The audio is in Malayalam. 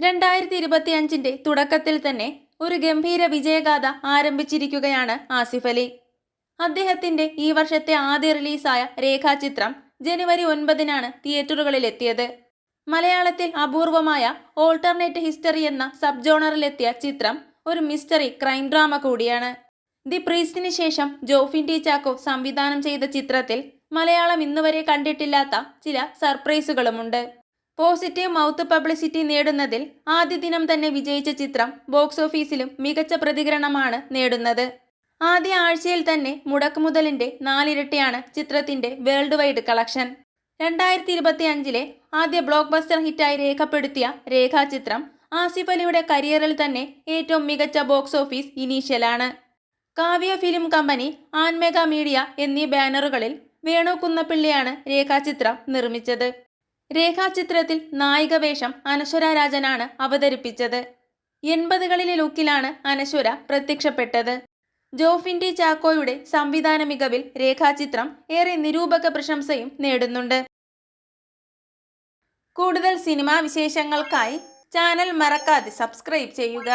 രണ്ടായിരത്തി ഇരുപത്തി അഞ്ചിന്റെ തുടക്കത്തിൽ തന്നെ ഒരു ഗംഭീര വിജയഗാഥ ആരംഭിച്ചിരിക്കുകയാണ് ആസിഫ് അലി. അദ്ദേഹത്തിന്റെ ഈ വർഷത്തെ ആദ്യ റിലീസായ രേഖാചിത്രം ജനുവരി ഒൻപതിനാണ് തിയേറ്ററുകളിലെത്തിയത്. മലയാളത്തിൽ അപൂർവമായ ഓൾട്ടർനേറ്റ് ഹിസ്റ്ററി എന്ന സബ് ജോണറിലെത്തിയ ചിത്രം ഒരു മിസ്റ്ററി ക്രൈം ഡ്രാമ കൂടിയാണ്. ദി പ്രീസ്റ്റിന് ശേഷം ജോഫിൻ ടി ചാക്കോ സംവിധാനം ചെയ്ത ചിത്രത്തിൽ മലയാളം ഇന്നുവരെ കണ്ടിട്ടില്ലാത്ത ചില സർപ്രൈസുകളുമുണ്ട്. പോസിറ്റീവ് മൗത്ത് പബ്ലിസിറ്റി നേടുന്നതിൽ ആദ്യ ദിനം തന്നെ വിജയിച്ച ചിത്രം ബോക്സ് ഓഫീസിലും മികച്ച പ്രതികരണമാണ് നേടുന്നത്. ആദ്യ ആഴ്ചയിൽ തന്നെ മുടക്കുമുതലിന്റെ നാലിരട്ടിയാണ് ചിത്രത്തിന്റെ വേൾഡ് വൈഡ് കളക്ഷൻ. രണ്ടായിരത്തി ഇരുപത്തി അഞ്ചിലെ ആദ്യ ബ്ലോക്ക് ബസ്റ്റർ ഹിറ്റായി രേഖപ്പെടുത്തിയ രേഖാചിത്രം ആസിഫ് അലിയുടെ കരിയറിൽ തന്നെ ഏറ്റവും മികച്ച ബോക്സ് ഓഫീസ് ഇനീഷ്യലാണ്. കാവ്യ ഫിലിം കമ്പനി ആൻമെഗ മീഡിയ എന്നീ ബാനറുകളിൽ വേണു കുന്നപ്പിള്ളിയാണ് രേഖാചിത്രം നിർമ്മിച്ചത്. രേഖാചിത്രത്തിൽ നായികവേഷം അനശ്വര രാജനാണ് അവതരിപ്പിച്ചത്. എൺപതുകളിലെ ലുക്കിലാണ് അനശ്വര പ്രത്യക്ഷപ്പെട്ടത്. ജോഫിൻഡി ചാക്കോയുടെ സംവിധാന മികവിൽ രേഖാചിത്രം ഏറെ നിരൂപക പ്രശംസയും നേടുന്നുണ്ട്. കൂടുതൽ സിനിമാ വിശേഷങ്ങൾക്കായി ചാനൽ മറക്കാതെ സബ്സ്ക്രൈബ് ചെയ്യുക.